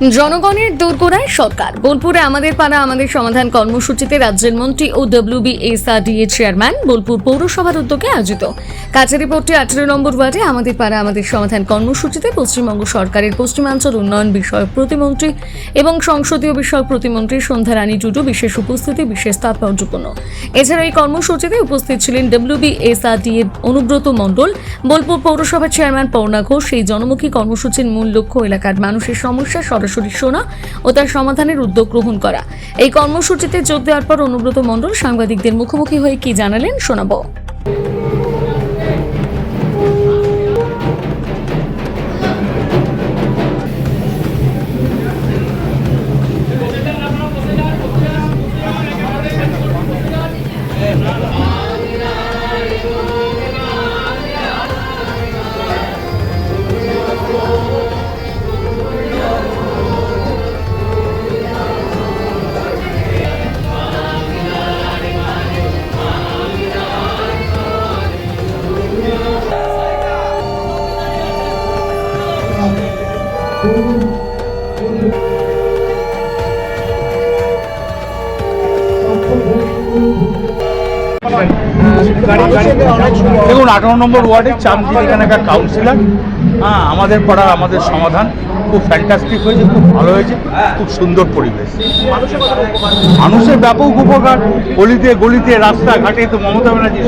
জনগণের দোরগোড়ায় সরকার। বোলপুরে আমাদের পাড়া, আমাদের সমাধান কর্মসূচিতে রাজ্যের মন্ত্রী ও ডব্লিউবিএসআরডিএ চেয়ারম্যান বোলপুর পৌরসভার উদ্যোগে আয়োজিত। কাছারিপট্টি আঠেরো নম্বর ওয়ার্ডে আমাদের পাড়া, আমাদের সমাধান কর্মসূচিতে পশ্চিমবঙ্গ সরকারের পশ্চিমাঞ্চল উন্নয়ন বিষয়ক প্রতিমন্ত্রী এবং সংসদীয় বিষয়ক প্রতিমন্ত্রী সন্ধ্যা রানী টুডু বিশেষ উপস্থিতি, বিশেষ তাৎপর্যপূর্ণ। এছাড়া এই কর্মসূচিতে উপস্থিত ছিলেন ডব্লিউবিএসআরডিএ অনুব্রত মণ্ডল, বোলপুর পৌরসভার চেয়ারম্যান পৌর্ণা ঘোষ। সেই জনমুখী কর্মসূচির মূল লক্ষ্য এলাকার মানুষের সমস্যা সরাসরি শোনা ও তার সমাধানের উদ্যোগ গ্রহণ করা। এই কর্মসূচিতে যোগ দেওয়ার পর অনুব্রত মণ্ডল সাংবাদিকদের মুখোমুখি হয়ে কি জানালেন শোনাবো। দেখুন, আঠারো নম্বর ওয়ার্ডে চাঁদগিরি এখানকার কাউন্সিলর হ্যাঁ আমাদের পাড়া আমাদের সমাধান। খুব ফ্যান্টাস্টিক হয়েছে, খুব ভালো হয়েছে, খুব সুন্দর পরিবেশ। মানুষের ব্যাপক উপকার, গলিতে গলিতে, রাস্তাঘাটে তো মমতা ব্যানার্জি।